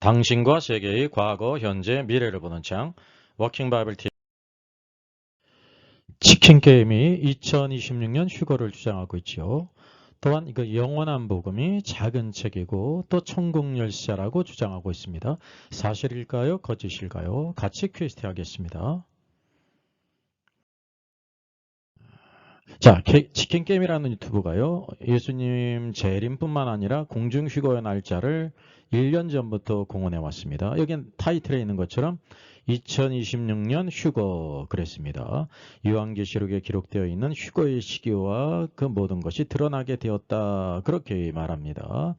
당신과 세계의 과거, 현재, 미래를 보는 창 워킹 바이블 TV 치킨 게임이 2026년 휴거를 주장하고 있죠. 또한 이거 영원한 복음이 작은 책이고 또 천국 열쇠라고 주장하고 있습니다. 사실일까요? 거짓일까요? 같이 퀴즈트 하겠습니다. 자, 게- 치킨 게임이라는 유튜브가요. 예수님 재림뿐만 아니라 공중 휴거의 날짜를 1년 전부터 공언해 왔습니다. 여긴 타이틀에 있는 것처럼 2026년 휴거 그랬습니다. 요한계시록에 기록되어 있는 휴거의 시기와 그 모든 것이 드러나게 되었다. 그렇게 말합니다.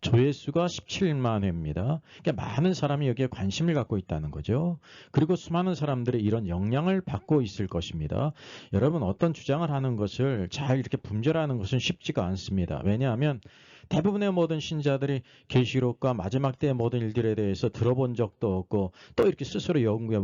조회수가 17만 회입니다. 그러니까 많은 사람이 여기에 관심을 갖고 있다는 거죠. 그리고 수많은 사람들이 이런 영향을 받고 있을 것입니다. 여러분 어떤 주장을 하는 것을 잘 이렇게 분별하는 것은 쉽지가 않습니다. 왜냐하면 대부분의 모든 신자들이 계시록과 마지막 때의 모든 일들에 대해서 들어본 적도 없고 또 이렇게 스스로 연구해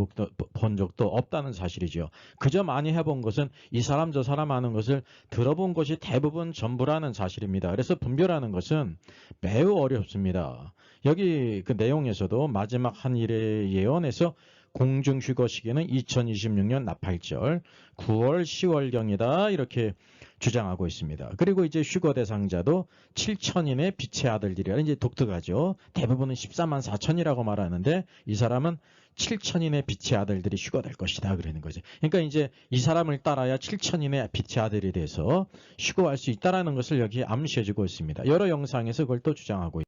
본 적도 없다는 사실이죠. 그저 많이 해본 것은 이 사람 저 사람 하는 것을 들어본 것이 대부분 전부라는 사실입니다. 그래서 분별하는 것은 매우 어렵습니다. 여기 그 내용에서도 마지막 한 일의 예언에서 공중 휴거 시기는 2026년 나팔절 9월 10월경이다 이렇게 주장하고 있습니다. 그리고 이제 휴거 대상자도 7천인의 빛의 아들들이라 이제 독특하죠. 대부분은 14만 4천이라고 말하는데 이 사람은 7천인의 빛의 아들들이 휴거될 것이다 그러는 거죠. 그러니까 이제 이 사람을 따라야 7천인의 빛의 아들이 돼서 휴거할 수 있다라는 것을 여기 암시해주고 있습니다. 여러 영상에서 그걸 또 주장하고.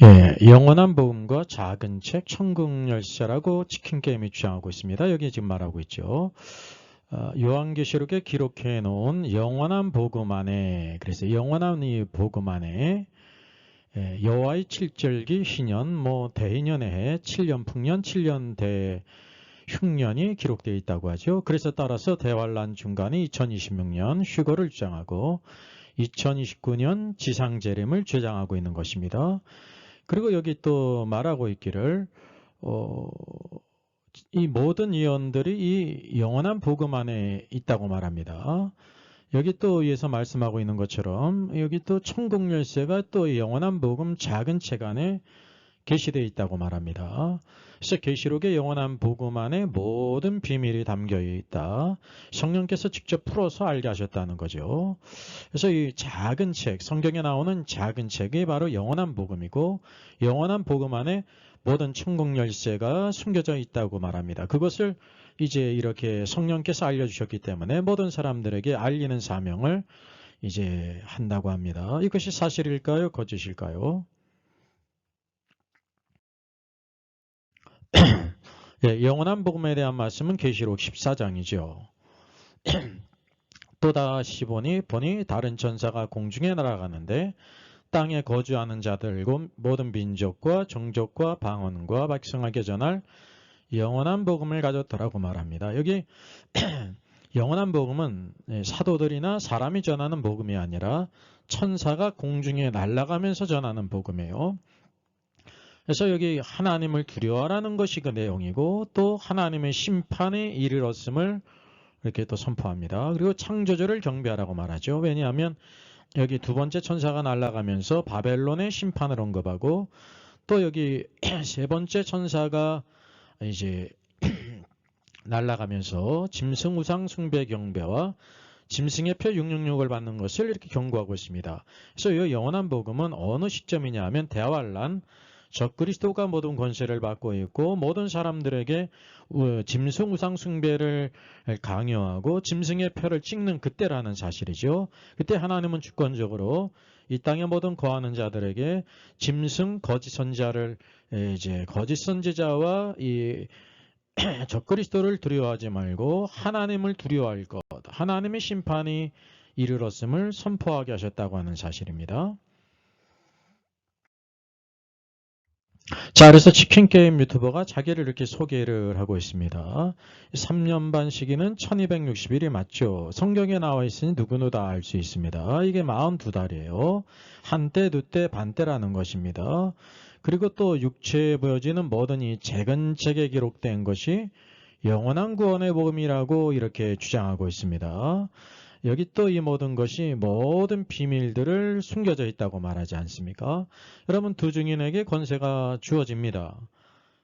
예, 영원한 복음과 작은 책 천국 열쇠라고 치킨 게임이 주장하고 있습니다. 여기 지금 말하고 있죠. 어, 요한계시록에 기록해 놓은 영원한 복음 안에 그래서 영원한 이 복음 안에 예, 여호와의 칠절기 희년 뭐 대인년의 해 7년 풍년 7년 대 흉년이 기록되어 있다고 하죠. 그래서 따라서 대환란 중간에 2026년 휴거를 주장하고 2029년 지상 재림을 주장하고 있는 것입니다. 그리고 여기 또 말하고 있기를 어, 이 모든 예언들이 이 영원한 복음 안에 있다고 말합니다. 여기 또 위에서 말씀하고 있는 것처럼 여기 또 천국 열쇠가 또 영원한 복음 작은 책 안에 게시되어 있다고 말합니다. 그래서 계시록의 영원한 복음 안에 모든 비밀이 담겨 있다. 성령께서 직접 풀어서 알게 하셨다는 거죠. 그래서 이 작은 책, 성경에 나오는 작은 책이 바로 영원한 복음이고 영원한 복음 안에 모든 천국 열쇠가 숨겨져 있다고 말합니다. 그것을 이제 이렇게 성령께서 알려주셨기 때문에 모든 사람들에게 알리는 사명을 이제 한다고 합니다. 이것이 사실일까요? 거짓일까요? 예, 영원한 복음에 대한 말씀은 계시록 14장이죠. 또다시 보니 보니 다른 천사가 공중에 날아가는데 땅에 거주하는 자들 곧 모든 민족과 종족과 방언과 백성에게 전할 영원한 복음을 가졌더라고 말합니다. 여기 영원한 복음은 예, 사도들이나 사람이 전하는 복음이 아니라 천사가 공중에 날아가면서 전하는 복음이에요. 그래서 여기 하나님을 두려워하라는 것이 그 내용이고 또 하나님의 심판에 이르렀음을 이렇게 또 선포합니다. 그리고 창조주를 경배하라고 말하죠. 왜냐하면 여기 두 번째 천사가 날아가면서 바벨론의 심판을 언급하고 또 여기 세 번째 천사가 이제 날아가면서 짐승 우상 숭배 경배와 짐승의 표 666을 받는 것을 이렇게 경고하고 있습니다. 그래서 이 영원한 복음은 어느 시점이냐 하면 대환란 적 그리스도가 모든 권세를 받고 있고 모든 사람들에게 짐승 우상 숭배를 강요하고 짐승의 표를 찍는 그때라는 사실이죠. 그때 하나님은 주권적으로 이 땅의 모든 거하는 자들에게 짐승 거짓 선자를 이제 거짓 선지자와 이 적그리스도를 두려워하지 말고 하나님을 두려워할 것, 하나님의 심판이 이르렀음을 선포하게 하셨다고 하는 사실입니다. 자, 그래서 치킨게임 유튜버가 자기를 이렇게 소개를 하고 있습니다. 3년 반 시기는 1260일이 맞죠. 성경에 나와 있으니 누구나 다 알 수 있습니다. 이게 42달이에요. 한때, 두때, 반때라는 것입니다. 그리고 또 육체에 보여지는 모든 이 재건책에 기록된 것이 영원한 구원의 복음이라고 이렇게 주장하고 있습니다. 여기 또 이 모든 것이 모든 비밀들을 숨겨져 있다고 말하지 않습니까? 여러분 두 증인에게 권세가 주어집니다.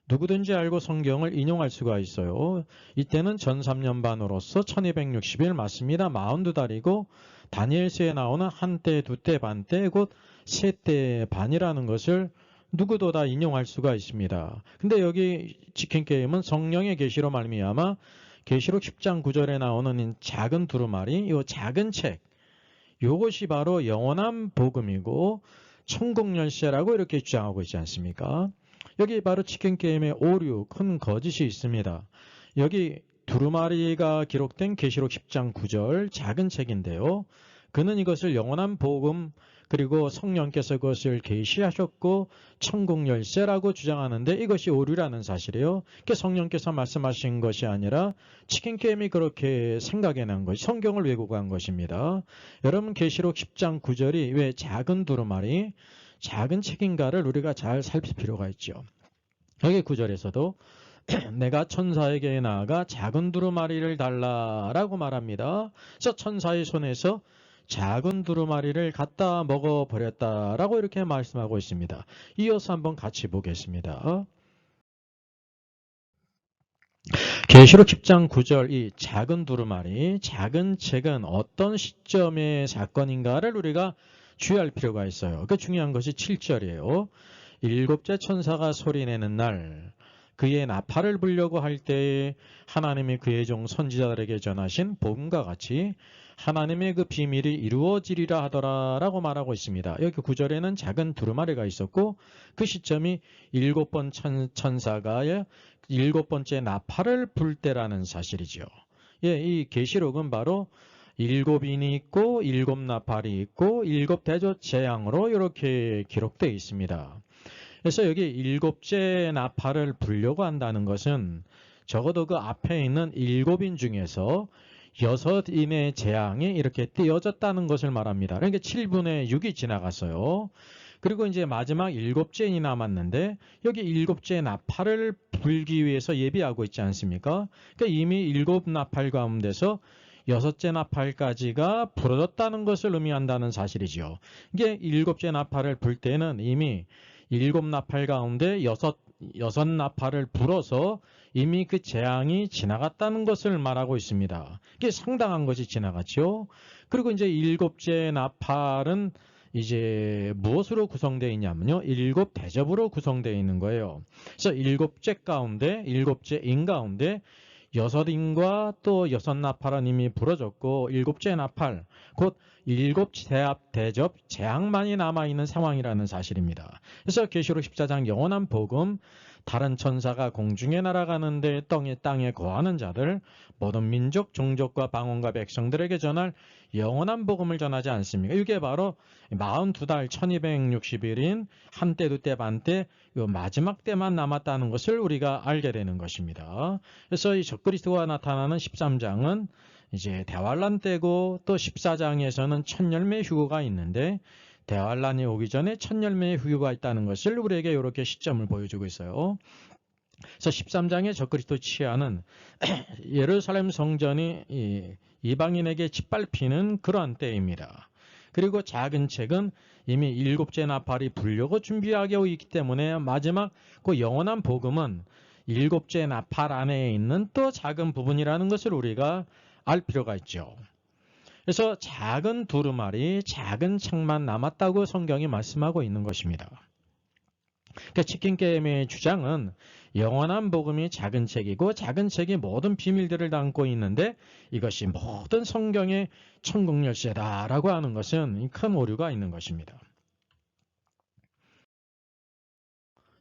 누구든지 알고 성경을 인용할 수가 있어요. 이때는 전 3년 반으로서 1260일 맞습니다. 42달이고 다니엘서에 나오는 한때, 두때, 반때, 곧 세때 반이라는 것을 누구도 다 인용할 수가 있습니다. 근데 여기 치킨 게임은 성령의 계시로 말미암아 계시록 10장 9절에 나오는 작은 두루마리, 이 작은 책, 이것이 바로 영원한 복음이고 천국 열쇠라고 이렇게 주장하고 있지 않습니까? 여기 바로 치킨 게임의 오류, 큰 거짓이 있습니다. 여기 두루마리가 기록된 계시록 10장 9절 작은 책인데요. 그는 이것을 영원한 복음 그리고 성령께서 그것을 계시하셨고 천국 열쇠라고 주장하는데 이것이 오류라는 사실이에요. 그 성령께서 말씀하신 것이 아니라 치킨 게임이 그렇게 생각해낸 것이 성경을 왜곡한 것입니다. 여러분 계시록 10장 9절이 왜 작은 두루마리 작은 책인가를 우리가 잘 살필 필요가 있죠. 여기 9절에서도 내가 천사에게 나아가 작은 두루마리를 달라라고 말합니다. 그래서 천사의 손에서 작은 두루마리를 갖다 먹어버렸다라고 이렇게 말씀하고 있습니다. 이어서 한번 같이 보겠습니다. 계시록 10장 9절 이 작은 두루마리, 작은 책은 어떤 시점의 사건인가를 우리가 주의할 필요가 있어요. 그 중요한 것이 7절이에요. 일곱째 천사가 소리내는 날 그의 나팔을 불려고 할 때에 하나님이 그의 종 선지자들에게 전하신 복음과 같이 하나님의 그 비밀이 이루어지리라 하더라라고 말하고 있습니다. 여기 구절에는 작은 두루마리가 있었고 그 시점이 일곱 번 천, 천사가 일곱 번째 나팔을 불 때라는 사실이죠. 예, 이 계시록은 바로 일곱 인이 있고 일곱 나팔이 있고 일곱 대조 재앙으로 이렇게 기록되어 있습니다. 그래서 여기 일곱째 나팔을 불려고 한다는 것은 적어도 그 앞에 있는 일곱인 중에서 여섯인의 재앙이 이렇게 띄어졌다는 것을 말합니다. 그러니까 7분의 6이 지나갔어요. 그리고 이제 마지막 일곱째 인이 남았는데 여기 일곱째 나팔을 불기 위해서 예비하고 있지 않습니까? 그러니까 이미 일곱 나팔 가운데서 여섯째 나팔까지가 부러졌다는 것을 의미한다는 사실이죠. 이게 일곱째 나팔을 불 때는 이미 일곱 나팔 가운데 여섯, 여섯 나팔을 불어서 이미 그 재앙이 지나갔다는 것을 말하고 있습니다. 이게 상당한 것이 지나갔죠. 그리고 이제 일곱째 나팔은 이제 무엇으로 구성되어 있냐면요. 일곱 대접으로 구성되어 있는 거예요. 그래서 일곱째 가운데, 일곱째 인 가운데 여섯 인과 또 여섯 나팔은 이미 부러졌고 일곱째 나팔, 곧 일곱 대합 대접 재앙만이 남아있는 상황이라는 사실입니다. 그래서 계시록 14장 영원한 복음 다른 천사가 공중에 날아가는데 땅에 땅에 거하는 자들 모든 민족 종족과 방언과 백성들에게 전할 영원한 복음을 전하지 않습니까? 이게 바로 42달 1260일인 한때 두때 반때 마지막 때만 남았다는 것을 우리가 알게 되는 것입니다. 그래서 이 적그리스도가 나타나는 13장은 이제 대환란 때고 또 14장에서는 첫 열매 휴거가 있는데 대환란이 오기 전에 첫 열매의 휴거가 있다는 것을 우리에게 이렇게 시점을 보여주고 있어요. 그래서 13장의 적그리스도 치하는 예루살렘 성전이 이방인에게 짓밟히는 그러한 때입니다. 그리고 작은 책은 이미 일곱째 나팔이 불려고 준비하고 있기 때문에 마지막 그 영원한 복음은 일곱째 나팔 안에 있는 또 작은 부분이라는 것을 우리가 알 필요가 있죠. 그래서 작은 두루마리, 작은 책만 남았다고 성경이 말씀하고 있는 것입니다. 그러니까 치킨 게임의 주장은 영원한 복음이 작은 책이고 작은 책이 모든 비밀들을 담고 있는데 이것이 모든 성경의 천국 열쇠다라고 하는 것은 큰 오류가 있는 것입니다.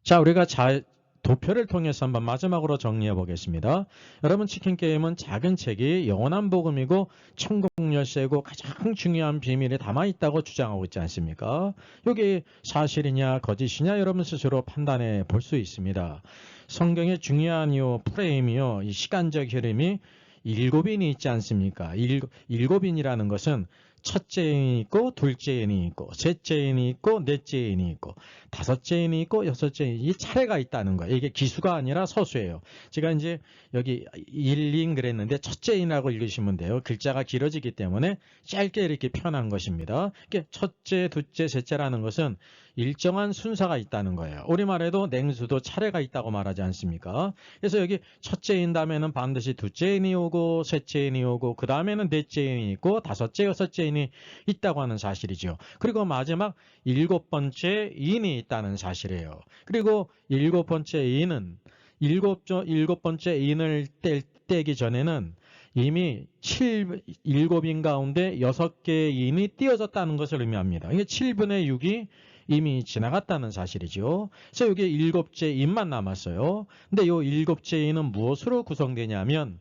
자, 우리가 자, 도표를 통해서 한번 마지막으로 정리해 보겠습니다. 여러분 치킨 게임은 작은 책이 영원한 복음이고 천국 열쇠고 가장 중요한 비밀이 담아 있다고 주장하고 있지 않습니까? 이게 사실이냐 거짓이냐 여러분 스스로 판단해 볼 수 있습니다. 성경의 중요한 이 프레임이요, 이 시간적 흐름이 일곱인이 있지 않습니까? 일, 일곱인이라는 것은 첫째 인이 있고 둘째 인이 있고 셋째 인이 있고 넷째 인이 있고 다섯째 인이 있고 여섯째 인이 차례가 있다는 거예요. 이게 기수가 아니라 서수예요. 제가 이제 여기 1인 그랬는데 첫째 인이라고 읽으시면 돼요. 글자가 길어지기 때문에 짧게 이렇게 표현한 것입니다. 첫째, 둘째, 셋째라는 것은 일정한 순서가 있다는 거예요. 우리말에도 냉수도 차례가 있다고 말하지 않습니까? 그래서 여기 첫째인 다음에는 반드시 둘째인이 오고 셋째인이 오고 그 다음에는 넷째인이 있고 다섯째, 여섯째인이 있다고 하는 사실이죠. 그리고 마지막 일곱 번째 인이 있다는 사실이에요. 그리고 일곱 번째 인은 일곱, 일곱 번째 인을 뗄, 떼기 전에는 이미 7, 7인 가운데 6개의 인이 띄어졌다는 것을 의미합니다. 이게 7분의 6이 이미 지나갔다는 사실이죠. 그래서 여기 일곱째 인만 남았어요. 근데 이 일곱째 인은 무엇으로 구성되냐면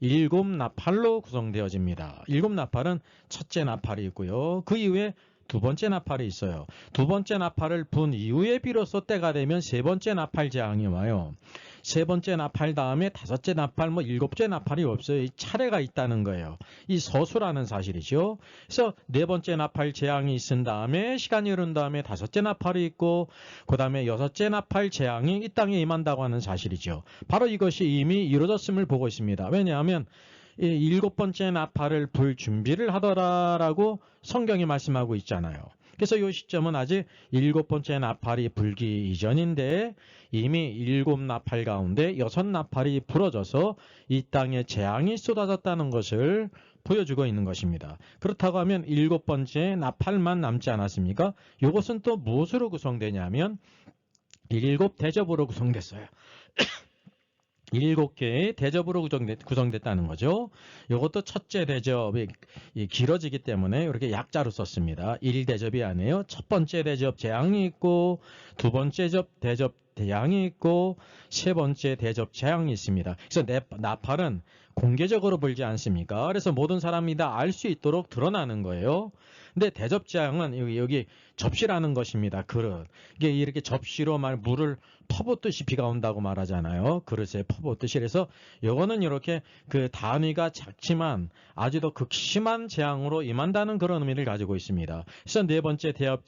일곱 나팔로 구성되어집니다. 일곱 나팔은 첫째 나팔이 있고요. 그 이후에 두 번째 나팔이 있어요. 두 번째 나팔을 분 이후에 비로소 때가 되면 세 번째 나팔 재앙이 와요. 세 번째 나팔 다음에 다섯째 나팔, 뭐 일곱째 나팔이 없어요. 이 차례가 있다는 거예요. 이 서수라는 사실이죠. 그래서 네 번째 나팔 재앙이 있은 다음에 시간이 흐른 다음에 다섯째 나팔이 있고 그 다음에 여섯째 나팔 재앙이 이 땅에 임한다고 하는 사실이죠. 바로 이것이 이미 이루어졌음을 보고 있습니다. 왜냐하면 이 일곱 번째 나팔을 불 준비를 하더라라고 성경이 말씀하고 있잖아요. 그래서 이 시점은 아직 일곱 번째 나팔이 불기 이전인데 이미 일곱 나팔 가운데 여섯 나팔이 부러져서 이 땅에 재앙이 쏟아졌다는 것을 보여주고 있는 것입니다. 그렇다고 하면 일곱 번째 나팔만 남지 않았습니까? 이것은 또 무엇으로 구성되냐면 일곱 대접으로 구성됐어요. 일곱 개의 대접으로 구성됐, 구성됐 다는 거죠. 이것도 첫째 대접이 길어지기 때문에 이렇게 약자로 썼습니다. 1대접이 아니에요. 첫 번째 대접 재앙이 있고 두 번째 접 대접 대양이 있고 세 번째 대접 재앙이 있습니다. 그래서 나팔은 공개적으로 불지 않습니까? 그래서 모든 사람이 다 알 수 있도록 드러나는 거예요. 근데 대접장은 여기, 여기 접시라는 것입니다. 그릇. 이게 이렇게 접시로 말 물을 퍼붓듯이 비가 온다고 말하잖아요. 그릇에 퍼붓듯이. 그래서 요거는 이렇게 그 단위가 작지만 아주 더 극심한 재앙으로 임한다는 그런 의미를 가지고 있습니다. 그래서 네 번째 대접,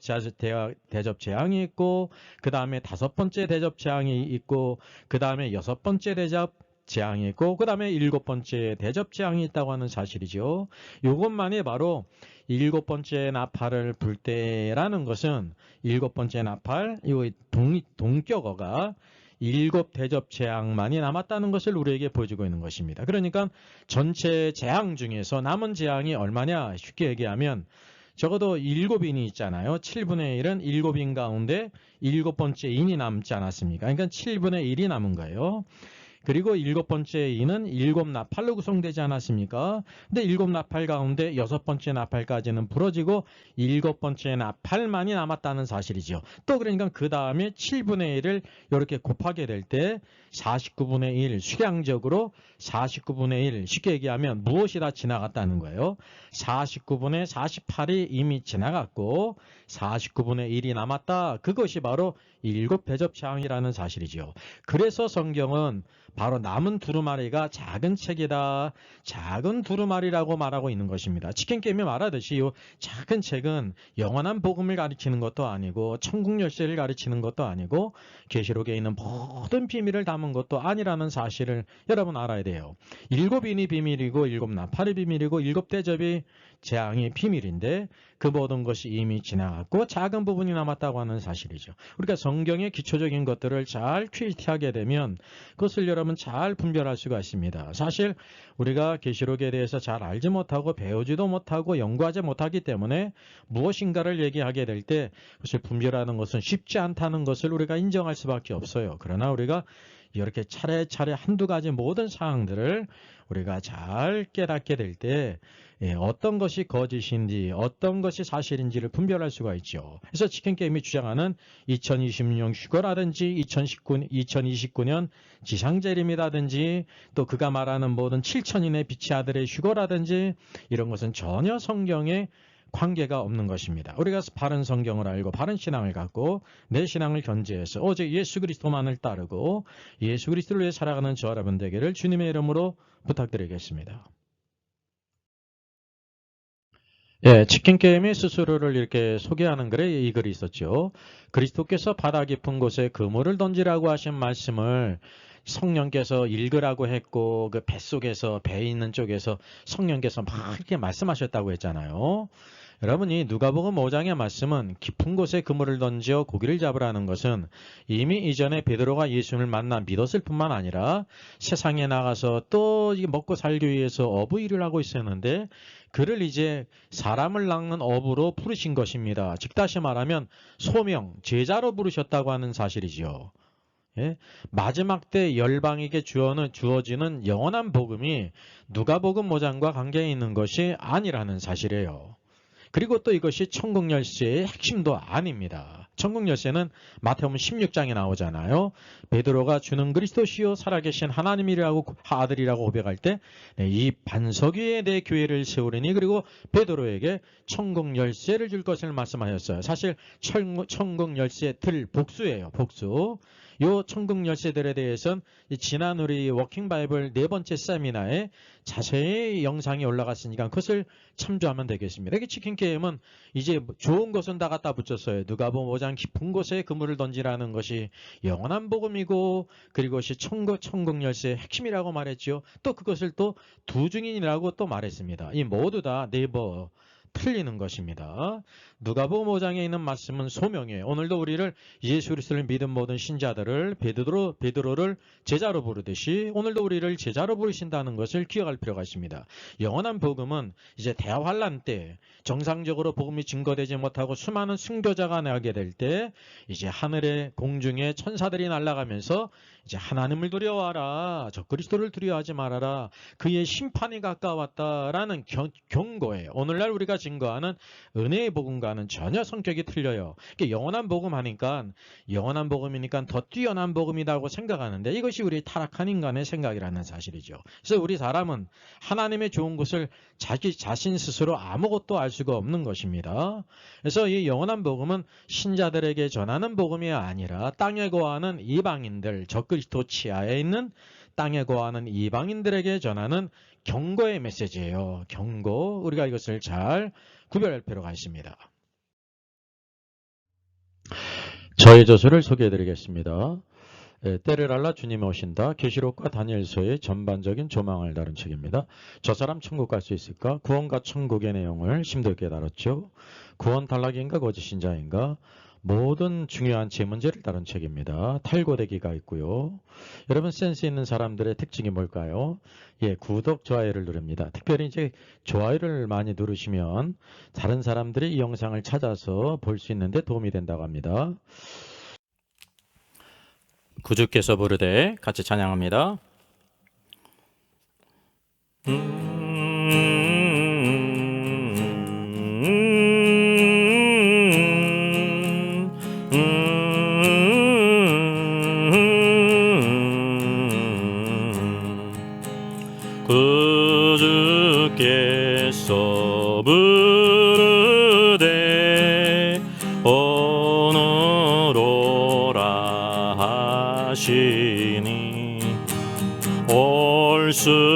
대접 재앙이 있고 그 다음에 다섯 번째 대접 재앙이 있고 그 다음에 여섯 번째 대접 재앙이 있고 그 다음에 일곱 번째 대접 재앙이 있다고 하는 사실이죠. 이것만이 바로 일곱 번째 나팔을 불 때라는 것은 일곱 번째 나팔 이 동, 동격어가 일곱 대접 재앙만이 남았다는 것을 우리에게 보여주고 있는 것입니다. 그러니까 전체 재앙 중에서 남은 재앙이 얼마냐 쉽게 얘기하면 적어도 일곱 인이 있잖아요. 7분의 1은 일곱 인 가운데 일곱 번째 인이 남지 않았습니까? 그러니까 7분의 1이 남은 거예요. 그리고 일곱 번째 인은 일곱 나팔로 구성되지 않았습니까? 근데 일곱 나팔 가운데 여섯 번째 나팔까지는 부러지고 일곱 번째 나팔만이 남았다는 사실이죠. 또 그러니까 그 다음에 7분의 1을 이렇게 곱하게 될 때 49분의 1 수량적으로 49분의 1 쉽게 얘기하면 무엇이 다 지나갔다는 거예요. 49분의 48이 이미 지나갔고 49분의 1이 남았다. 그것이 바로 일곱 대접창이라는 사실이죠. 그래서 성경은 바로 남은 두루마리가 작은 책이다. 작은 두루마리라고 말하고 있는 것입니다. 치킨 게임이 말하듯이 이 작은 책은 영원한 복음을 가르치는 것도 아니고 천국 열쇠를 가르치는 것도 아니고 계시록에 있는 모든 비밀을 담은 것도 아니라는 사실을 여러분 알아야 돼요. 일곱 인이 비밀이고 일곱 나팔이 비밀이고 일곱 대접이 재앙이 비밀인데 그 모든 것이 이미 지나갔고 작은 부분이 남았다고 하는 사실이죠. 우리가 성경의 기초적인 것들을 잘 퀴티하게 되면 그것을 여러분 잘 분별할 수가 있습니다. 사실 우리가 계시록에 대해서 잘 알지 못하고 배우지도 못하고 연구하지 못하기 때문에 무엇인가를 얘기하게 될 때 그것을 분별하는 것은 쉽지 않다는 것을 우리가 인정할 수밖에 없어요. 그러나 우리가 이렇게 차례차례 한두 가지 모든 사항들을 우리가 잘 깨닫게 될때 예, 어떤 것이 거짓인지 어떤 것이 사실인지를 분별할 수가 있죠. 그래서 치킨게임이 주장하는 2026년 휴거라든지 2019, 2029년 지상재림이라든지 또 그가 말하는 모든 7천인의 빛의 아들의 휴거라든지 이런 것은 전혀 성경에 관계가 없는 것입니다. 우리가 바른 성경을 알고 바른 신앙을 갖고 내 신앙을 견지해서 오직 예수 그리스도만을 따르고 예수 그리스도를 위해 살아가는 저 여러분 되기를 주님의 이름으로 부탁드리겠습니다. 예, 치킨 게임이 스스로를 이렇게 소개하는 글에 이 글이 있었죠. 그리스도께서 바다 깊은 곳에 그물을 던지라고 하신 말씀을 성령께서 읽으라고 했고 그 뱃속에서 배 있는 쪽에서 성령께서 막 이렇게 말씀하셨다고 했잖아요. 여러분이 누가복음 5장의 말씀은 깊은 곳에 그물을 던져 고기를 잡으라는 것은 이미 이전에 베드로가 예수님을 만나 믿었을 뿐만 아니라 세상에 나가서 또 먹고 살기 위해서 어부 일을 하고 있었는데 그를 이제 사람을 낚는 어부로 부르신 것입니다. 즉 다시 말하면 소명, 제자로 부르셨다고 하는 사실이지요. 예? 마지막 때 열방에게 주어는 주어지는 영원한 복음이 누가복음 5장과 관계 있는 것이 아니라는 사실이에요. 그리고 또 이것이 천국 열쇠의 핵심도 아닙니다. 천국 열쇠는 마태복음 16장에 나오잖아요. 베드로가 주는 그리스도시요 살아계신 하나님이라고 아들이라고 고백할 때 이 반석 위에 내 교회를 세우리니 그리고 베드로에게 천국 열쇠를 줄 것을 말씀하셨어요. 사실 천국, 천국 열쇠 들 복수예요. 복수. 요 천국 열쇠들에 대해서는 지난 우리 워킹 바이블 네 번째 세미나에 자세히 영상이 올라갔으니까 그것을 참조하면 되겠습니다. 이게 치킨 게임은 이제 좋은 것은 다 갖다 붙였어요. 누가 보면 5장 깊은 곳에 그물을 던지라는 것이 영원한 복음이고 그리고 그것이 천국, 천국 열쇠의 핵심이라고 말했지요. 또 그것을 또두 증인이라고 또 말했습니다. 이 모두 다 네이버 틀리는 것입니다. 누가복음 5장에 있는 말씀은 소명이에요. 오늘도 우리를 예수 그리스도를 믿은 모든 신자들을 베드로 베드로를 제자로 부르듯이 오늘도 우리를 제자로 부르신다는 것을 기억할 필요가 있습니다. 영원한 복음은 이제 대환란 때 정상적으로 복음이 증거되지 못하고 수많은 순교자가 나게 될 때 이제 하늘의 공중에 천사들이 날아가면서 이제 하나님을 두려워하라. 저 그리스도를 두려워하지 말아라. 그의 심판이 가까웠다라는 경, 경고예요. 오늘날 우리가 증거하는 은혜의 복음과는 전혀 성격이 틀려요. 그러니까 영원한 복음 하니까 영원한 복음이니까 더 뛰어난 복음이라고 생각하는데 이것이 우리 타락한 인간의 생각이라는 사실이죠. 그래서 우리 사람은 하나님의 좋은 것을 자기 자신 스스로 아무것도 알 수가 없는 것입니다. 그래서 이 영원한 복음은 신자들에게 전하는 복음이 아니라 땅에 거하는 이방인들, 적 그리스도 치하에 있는 땅에 거하는 이방인들에게 전하는 경고의 메시지예요. 경고. 우리가 이것을 잘 구별할 필요가 있습니다. 저의 저서를 소개해 드리겠습니다. 예, 때를 알라 주님이 오신다. 계시록과 다니엘서의 전반적인 조망을 다룬 책입니다. 저 사람 천국 갈 수 있을까? 구원과 천국의 내용을 심도 있게 다뤘죠. 구원 탈락인가 거짓 신자인가? 모든 중요한 제 문제를 다룬 책입니다. 탈고되기가 있고요. 여러분 센스 있는 사람들의 특징이 뭘까요? 예, 구독, 좋아요를 누릅니다. 특별히 이제 좋아요를 많이 누르시면 다른 사람들이 이 영상을 찾아서 볼 수 있는데 도움이 된다고 합니다. 구주께서 부르되 같이 찬양합니다. 구 주께서 부르되 오늘오라 하시니 올수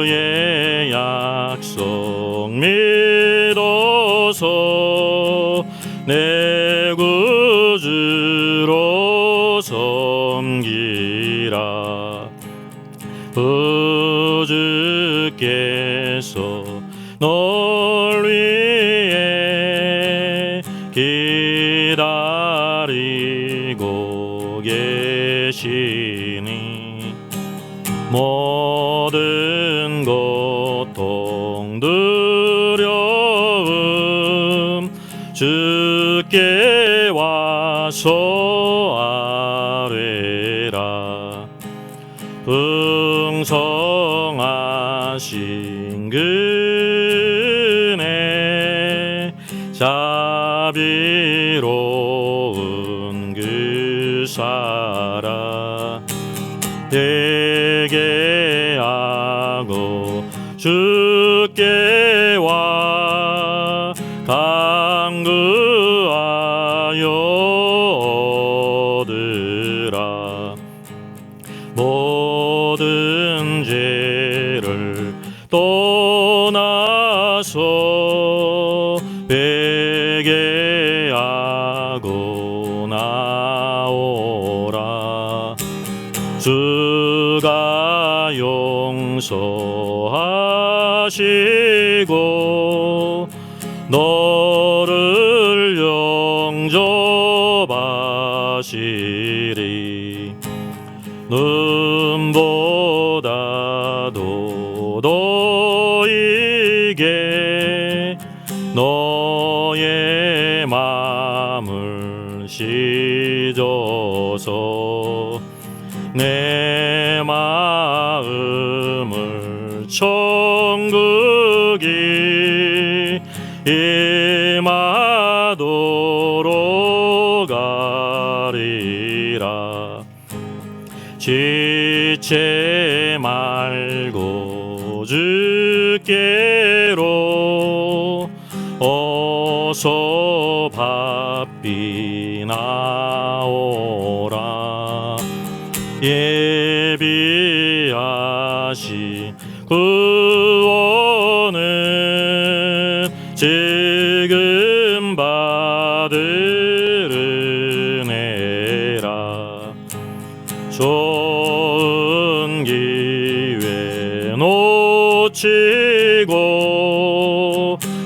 주의 약속 믿어서 내 구주로 섬기라 하소 아래라. 풍성하신 그네 자비로운 그 사라. 대게 하고 주 주가 용서하시고 도로 가리라. 지체 말고 주께로 어서 바삐나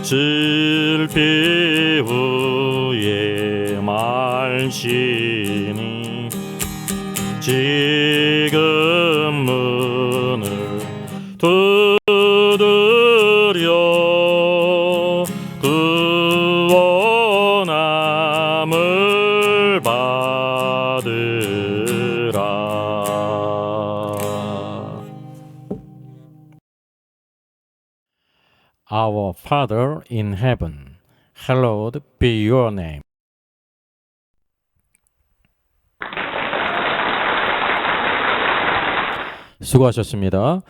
슬피우의 말씀이 질 Father in heaven, hallowed be your name. 수고하셨습니다.